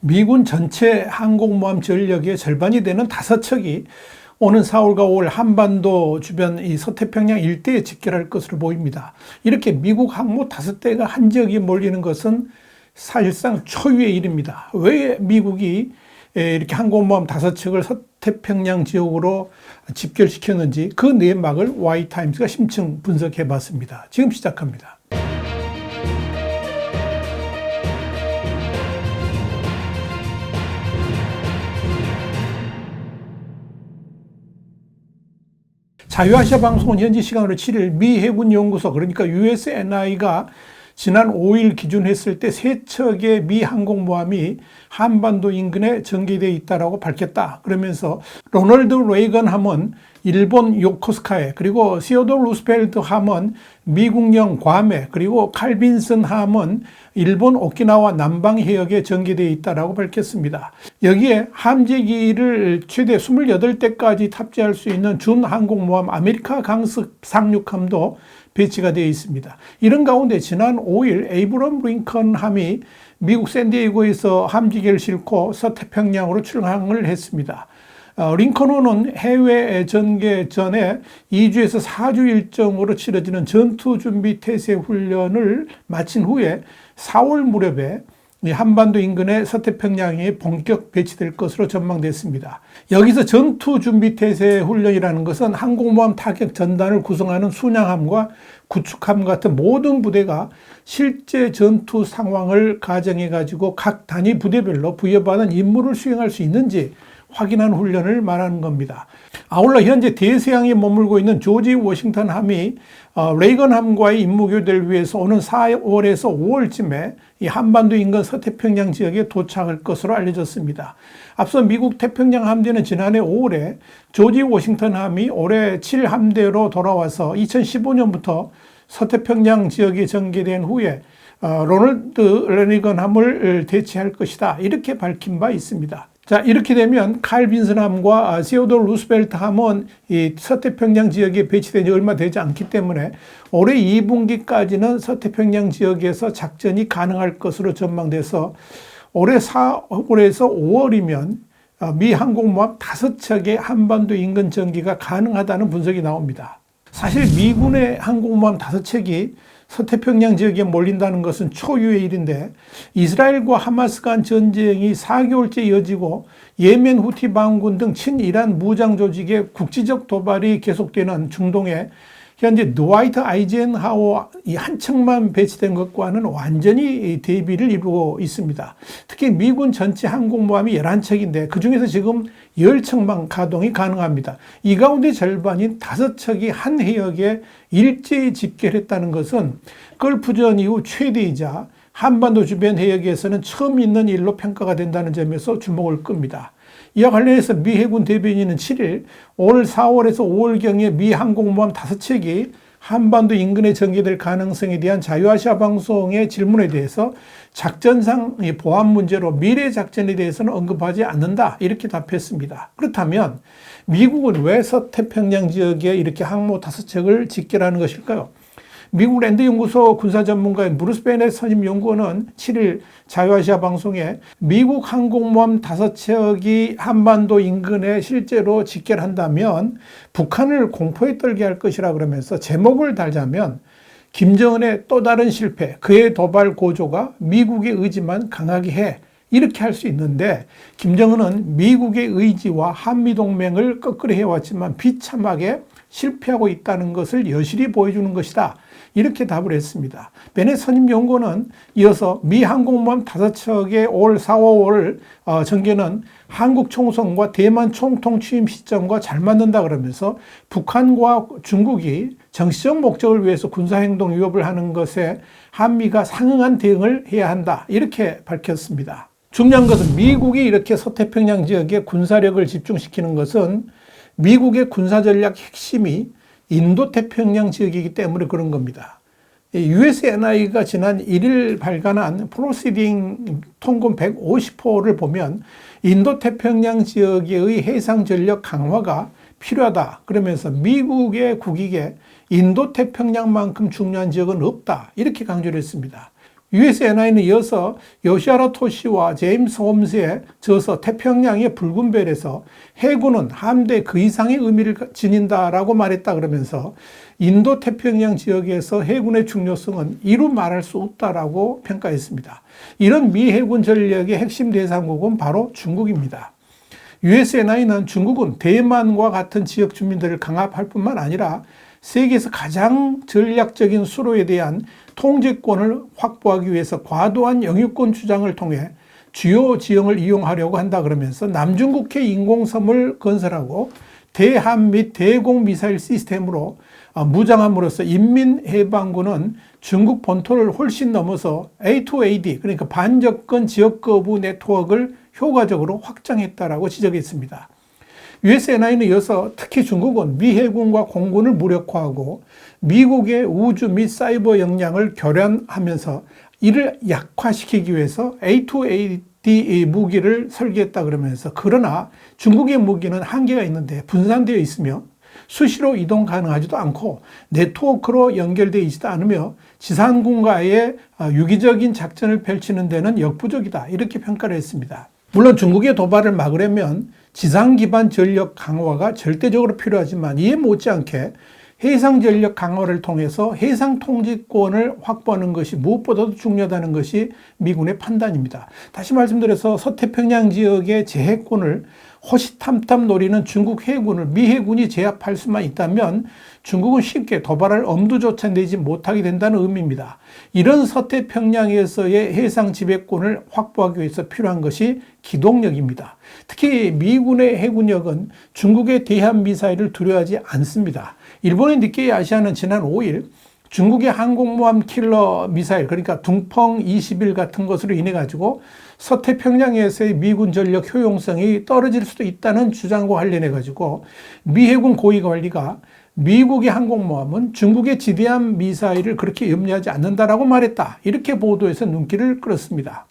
미군 전체 항공모함 전력의 절반이 되는 다섯 척이 오는 4월과 5월 한반도 주변 이 서태평양 일대에 집결할 것으로 보입니다. 이렇게 미국 항모 다섯 대가 한 지역에 몰리는 것은 사실상 초유의 일입니다. 왜 미국이 이렇게 항공모함 다섯 척을 서태평양 지역으로 집결시켰는지 그 내막을 와이타임스가 심층 분석해 봤습니다. 지금 시작합니다. 자유아시아 방송은 현지 시간으로 7일 미 해군 연구소 그러니까 USNI가 지난 5일 기준했을 때 세 척의 미 항공모함이 한반도 인근에 전개되어 있다라고 밝혔다. 그러면서 로널드 레이건 함은 일본 요코스카에 그리고 시오도 루스펠트 함은 미국령 괌에 그리고 칼빈슨 함은 일본 오키나와 남방 해역에 전개되어 있다라고 밝혔습니다. 여기에 함재기를 최대 28대까지 탑재할 수 있는 준 항공모함 아메리카 강습 상륙함도 배치가 되어 있습니다. 이런 가운데 지난 5일 에이브럼 링컨 함이 미국 샌디에이고에서 함지기를 싣고 서태평양으로 출항을 했습니다. 어, 링컨호는 해외 전개 전에 2주에서 4주 일정으로 치러지는 전투 준비 태세 훈련을 마친 후에 4월 무렵에 한반도 인근의 서태평양에 본격 배치될 것으로 전망됐습니다. 여기서 전투 준비 태세 훈련이라는 것은 항공모함 타격 전단을 구성하는 순양함과 구축함 같은 모든 부대가 실제 전투 상황을 가정해 가지고 각 단위 부대별로 부여받은 임무를 수행할 수 있는지 확인한 훈련을 말하는 겁니다. 아울러 현재 대서양에 머물고 있는 조지 워싱턴 함이 어, 레이건 함과의 임무 교대를 위해서 오는 4월에서 5월쯤에 이 한반도 인근 서태평양 지역에 도착할 것으로 알려졌습니다. 앞서 미국 태평양 함대는 지난해 5월에 조지 워싱턴 함이 올해 7함대로 돌아와서 2015년부터 서태평양 지역에 전개된 후에 어, 로널드 레니건 함을 대체할 것이다. 이렇게 밝힌 바 있습니다. 자, 이렇게 되면 칼 빈슨함과 시오도 루스벨트 함은 이 서태평양 지역에 배치된 지 얼마 되지 않기 때문에 올해 2분기까지는 서태평양 지역에서 작전이 가능할 것으로 전망돼서 올해 4월에서 5월이면 미 항공모함 다섯 척의 한반도 인근 전기가 가능하다는 분석이 나옵니다. 사실 미군의 항공모함 다섯 척이 서태평양 지역에 몰린다는 것은 초유의 일인데 이스라엘과 하마스 간 전쟁이 4개월째 이어지고 예멘 후티 반군 등 친이란 무장 조직의 국지적 도발이 계속되는 중동에 현재 드와이트 아이젠하워 이한 척만 배치된 것과는 완전히 대비를 이루고 있습니다. 특히 미군 전체 항공모함이 11척인데 그 중에서 지금 10척만 가동이 가능합니다. 이 가운데 절반인 5척이 한 해역에 일제히 집결했다는 것은 걸프전 이후 최대이자 한반도 주변 해역에서는 처음 있는 일로 평가가 된다는 점에서 주목을 끕니다. 이와 관련해서 미 해군 대변인은 7일 올 4월에서 5월경에 미 항공모함 5척이 한반도 인근에 전개될 가능성에 대한 자유아시아 방송의 질문에 대해서 작전상 보안 문제로 미래 작전에 대해서는 언급하지 않는다. 이렇게 답했습니다. 그렇다면 미국은 왜 서태평양 지역에 이렇게 항모 다섯 척을 집결하는 것일까요? 미국 랜드 연구소 군사 전문가인 브루스 베넷 선임 연구원은 7일 자유아시아 방송에 미국 항공모함 다섯 척이 한반도 인근에 실제로 직결한다면 북한을 공포에 떨게 할 것이라 그러면서 제목을 달자면 김정은의 또 다른 실패, 그의 도발 고조가 미국의 의지만 강하게 해. 이렇게 할 수 있는데 김정은은 미국의 의지와 한미동맹을 거꾸로 해왔지만 비참하게 실패하고 있다는 것을 여실히 보여주는 것이다. 이렇게 답을 했습니다. 베넷 선임 연구는 이어서 미 항공모함 다섯 척의 올 4, 5월 어, 전개는 한국 총선과 대만 총통 취임 시점과 잘 맞는다 그러면서 북한과 중국이 정치적 목적을 위해서 군사행동 위협을 하는 것에 한미가 상응한 대응을 해야 한다. 이렇게 밝혔습니다. 중요한 것은 미국이 이렇게 서태평양 지역에 군사력을 집중시키는 것은 미국의 군사 전략 핵심이 인도 태평양 지역이기 때문에 그런 겁니다. USNI가 지난 1일 발간한 프로시딩 통금 150호를 보면 인도 태평양 지역의 해상 전력 강화가 필요하다. 그러면서 미국의 국익에 인도 태평양만큼 중요한 지역은 없다. 이렇게 강조를 했습니다. USNI는 이어서 요시아라 토시와 제임스 홈스의 저서 태평양의 붉은 별에서 해군은 함대 그 이상의 의미를 지닌다라고 말했다 그러면서 인도 태평양 지역에서 해군의 중요성은 이루 말할 수 없다라고 평가했습니다. 이런 미 해군 전력의 핵심 대상국은 바로 중국입니다. USNI는 중국은 대만과 같은 지역 주민들을 강압할 뿐만 아니라 세계에서 가장 전략적인 수로에 대한 통제권을 확보하기 위해서 과도한 영유권 주장을 통해 주요 지형을 이용하려고 한다 그러면서 남중국해 인공섬을 건설하고 대함 및 대공 미사일 시스템으로 아, 무장함으로써 인민해방군은 중국 본토를 훨씬 넘어서 A2AD 그러니까 반접근 지역 거부 네트워크를 효과적으로 확장했다라고 지적했습니다. USNI는 이어서 특히 중국은 미 해군과 공군을 무력화하고 미국의 우주 및 사이버 역량을 교란하면서 이를 약화시키기 위해서 A2AD 무기를 설계했다 그러면서 그러나 중국의 무기는 한계가 있는데 분산되어 있으며 수시로 이동 가능하지도 않고 네트워크로 연결되어 있지도 않으며 지상군과의 유기적인 작전을 펼치는 데는 역부족이다. 이렇게 평가를 했습니다. 물론 중국의 도발을 막으려면 지상 기반 전력 강화가 절대적으로 필요하지만 이에 못지않게 해상 전력 강화를 통해서 해상 통제권을 확보하는 것이 무엇보다도 중요하다는 것이 미군의 판단입니다. 다시 말씀드려서 서태평양 지역의 제해권을 호시탐탐 노리는 중국 해군을 미 해군이 제압할 수만 있다면 중국은 쉽게 도발할 엄두조차 내지 못하게 된다는 의미입니다. 이런 서태평양에서의 해상 지배권을 확보하기 위해서 필요한 것이 기동력입니다. 특히 미군의 해군력은 중국의 대한 미사일을 두려워하지 않습니다. 일본의 니케이 아시아는 지난 5일 중국의 항공모함 킬러 미사일 그러니까 둥펑 21 같은 것으로 인해 가지고 서태평양에서의 미군 전력 효용성이 떨어질 수도 있다는 주장과 관련해 가지고 미 해군 고위 관리가 미국의 항공모함은 중국의 지대함 미사일을 그렇게 염려하지 않는다라고 말했다. 이렇게 보도해서 눈길을 끌었습니다.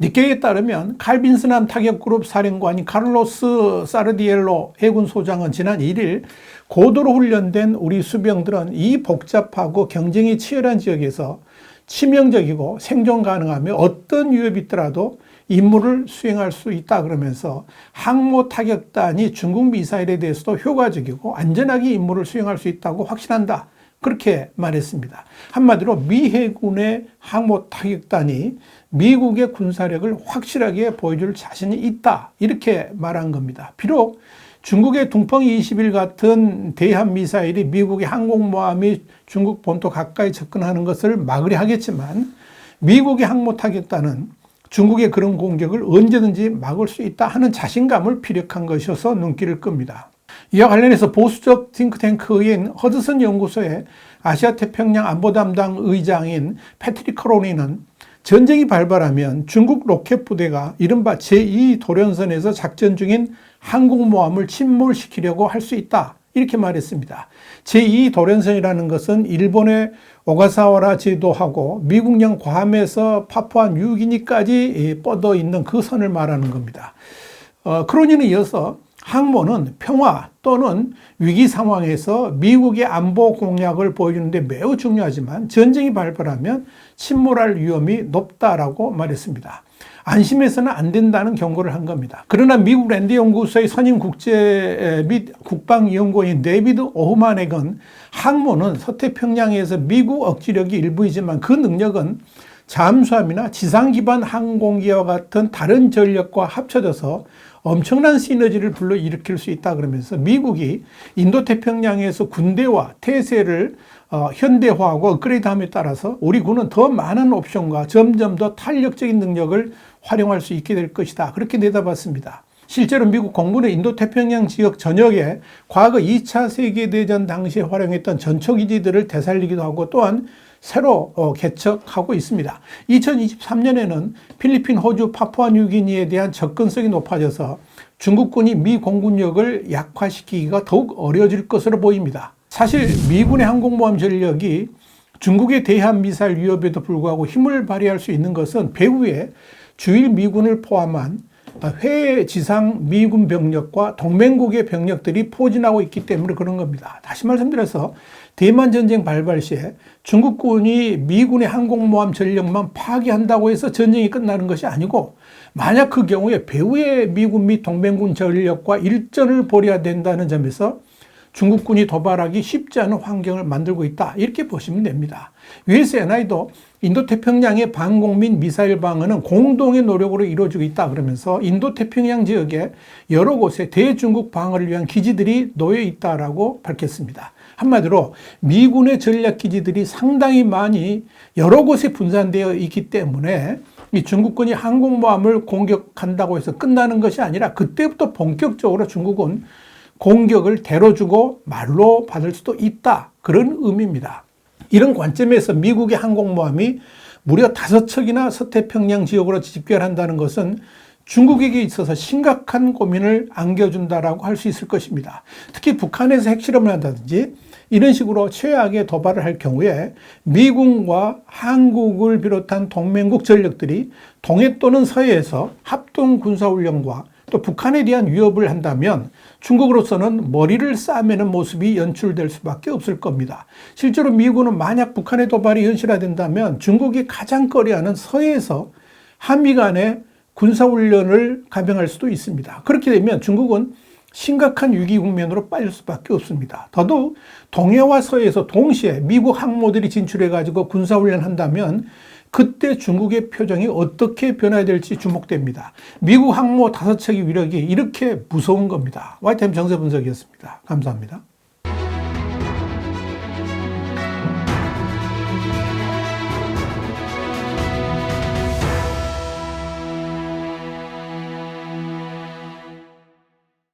니케이에 따르면 칼빈스남 타격그룹 사령관인 카를로스 사르디엘로 해군 소장은 지난 1일 고도로 훈련된 우리 수병들은 이 복잡하고 경쟁이 치열한 지역에서 치명적이고 생존 가능하며 어떤 위협이 있더라도 임무를 수행할 수 있다 그러면서 항모 타격단이 중국 미사일에 대해서도 효과적이고 안전하게 임무를 수행할 수 있다고 확신한다. 그렇게 말했습니다. 한마디로 미 해군의 항모 타격단이 미국의 군사력을 확실하게 보여줄 자신이 있다. 이렇게 말한 겁니다. 비록 중국의 둥펑 21 같은 대한 미사일이 미국의 항공모함이 중국 본토 가까이 접근하는 것을 막으려 하겠지만 미국의 항모 타격단은 중국의 그런 공격을 언제든지 막을 수 있다 하는 자신감을 피력한 것이어서 눈길을 끕니다. 이와 관련해서 보수적 팅크탱크인 허드슨 연구소의 아시아 태평양 안보 담당 의장인 패트릭 크로니는 전쟁이 발발하면 중국 로켓 부대가 이른바 제2 도련선에서 작전 중인 항공모함을 침몰시키려고 할 수 있다. 이렇게 말했습니다. 제2 도련선이라는 것은 일본의 오가사와라 제도하고 미국령 괌에서 파푸아 뉴기니까지 뻗어 있는 그 선을 말하는 겁니다. 어, 크로니는 이어서 항모는 평화 또는 위기 상황에서 미국의 안보 공약을 보여주는데 매우 중요하지만 전쟁이 발발하면 침몰할 위험이 높다라고 말했습니다. 안심해서는 안 된다는 경고를 한 겁니다. 그러나 미국 랜드 연구소의 선임 국제 및 국방 연구원인 데이비드 오흐만액은 항모는 서태평양에서 미국 억지력이 일부이지만 그 능력은 잠수함이나 지상 기반 항공기와 같은 다른 전력과 합쳐져서 엄청난 시너지를 불러일으킬 수 있다 그러면서 미국이 인도태평양에서 군대와 태세를 어, 현대화하고 업그레이드함에 따라서 우리 군은 더 많은 옵션과 점점 더 탄력적인 능력을 활용할 수 있게 될 것이다. 그렇게 내다봤습니다. 실제로 미국 공군의 인도태평양 지역 전역에 과거 2차 세계대전 당시에 활용했던 전초기지들을 되살리기도 하고 또한 새로 어, 개척하고 있습니다. 2023년에는 필리핀, 호주, 파푸아 뉴기니에 대한 접근성이 높아져서 중국군이 미 공군력을 약화시키기가 더욱 어려워질 것으로 보입니다. 사실 미군의 항공모함 전력이 중국의 대한 미사일 위협에도 불구하고 힘을 발휘할 수 있는 것은 배후에 주일 미군을 포함한 해외 지상 미군 병력과 동맹국의 병력들이 포진하고 있기 때문에 그런 겁니다. 다시 말씀드려서 대만 전쟁 발발 시에 중국군이 미군의 항공모함 전력만 파괴한다고 해서 전쟁이 끝나는 것이 아니고 만약 그 경우에 배후의 미군 및 동맹군 전력과 일전을 벌여야 된다는 점에서 중국군이 도발하기 쉽지 않은 환경을 만들고 있다. 이렇게 보시면 됩니다. USNI도 인도태평양의 방공 및 미사일 방어는 공동의 노력으로 이루어지고 있다. 그러면서 인도태평양 지역에 여러 곳에 대중국 방어를 위한 기지들이 놓여 있다라고 밝혔습니다. 한마디로 미군의 전략 기지들이 상당히 많이 여러 곳에 분산되어 있기 때문에 이 중국군이 항공모함을 공격한다고 해서 끝나는 것이 아니라 그때부터 본격적으로 중국은 공격을 대로 주고 말로 받을 수도 있다. 그런 의미입니다. 이런 관점에서 미국의 항공모함이 무려 다섯 척이나 서태평양 지역으로 집결한다는 것은 중국에게 있어서 심각한 고민을 안겨준다라고 할 수 있을 것입니다. 특히 북한에서 핵실험을 한다든지 이런 식으로 최악의 도발을 할 경우에 미국과 한국을 비롯한 동맹국 전력들이 동해 또는 서해에서 합동 군사훈련과 또 북한에 대한 위협을 한다면 중국으로서는 머리를 싸매는 모습이 연출될 수밖에 없을 겁니다. 실제로 미국은 만약 북한의 도발이 현실화된다면 중국이 가장 꺼려하는 서해에서 한미 간의 군사훈련을 감행할 수도 있습니다. 그렇게 되면 중국은 심각한 위기 국면으로 빠질 수밖에 없습니다. 더더욱 동해와 서해에서 동시에 미국 항모들이 진출해가지고 군사훈련 한다면 그때 중국의 표정이 어떻게 변화될지 주목됩니다. 미국 항모 다섯 척의 위력이 이렇게 무서운 겁니다. 와이타임 정세 분석이었습니다. 감사합니다.